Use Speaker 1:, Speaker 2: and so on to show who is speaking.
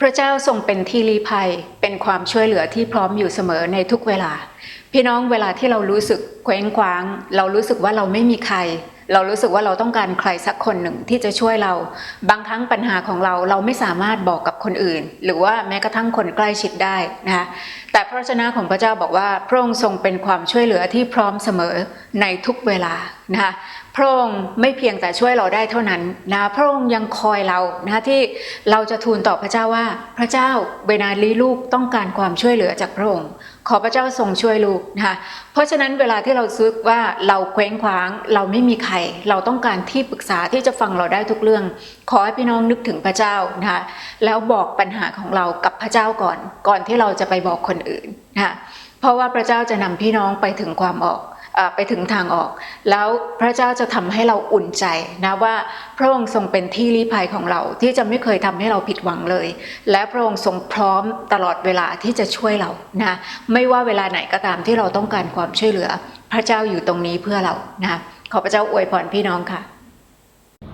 Speaker 1: พระเจ้าทรงเป็นที่ลี้ภัย เป็นความช่วยเหลือที่พร้อมอยู่เสมอในทุกเวลา พี่น้องเวลาที่เรารู้สึกเคว้งคว้าง เรารู้สึกว่าเราไม่มีใคร เรารู้สึกว่าเราต้องการใครสักคนหนึ่งที่จะช่วยเรา บางครั้งปัญหาของเราเราไม่สามารถบอกกับคนอื่น หรือว่าแม้กระทั่งคนใกล้ชิดได้นะคะแต่พระวจนะของพระเจ้าบอกว่าพระองค์ทรงเป็นความช่วยเหลือที่พร้อมเสมอในทุกเวลานะคะ ระองค์ไม่เพียงแต่ช่วยเราได้เท่านั้นนะพระองค์ยังคอยเรานะที่เราจะทูลต่อพระเจ้าว่า พระเจ้าเวลาลีลูกต้องการความช่วยเหลือจากพระองค์ ขอพระเจ้าทรงช่วยลูกนะคะเพราะฉะนั้นเวลาที่เราซึกว่าเราเคว้งคว้าง เราไม่มีใคร เราต้องการที่ปรึกษาที่จะฟังเราได้ทุกเรื่อง ขอให้พี่น้องนึกถึงพระเจ้านะคะแล้วบอกปัญหาของเรากับพระเจ้าก่อน ก่อนที่เราจะไปบอกคนอื่นนะคะเพราะว่าพระเจ้าจะนำพี่น้องไปถึงความออก ไปถึงทางออก แล้วพระเจ้าจะทำให้เราอุ่นใจนะว่าพระองค์ทรงเป็นที่ลี้ภัยของเราที่จะไม่เคยทำให้เราผิดหวังเลย และพระองค์ทรงพร้อมตลอดเวลาที่จะช่วยเรานะไม่ว่าเวลาไหนก็ตามที่เราต้องการความช่วยเหลือ พระเจ้าอยู่ตรงนี้เพื่อเรานะขอพระเจ้าอวยพรพี่น้องค่ะ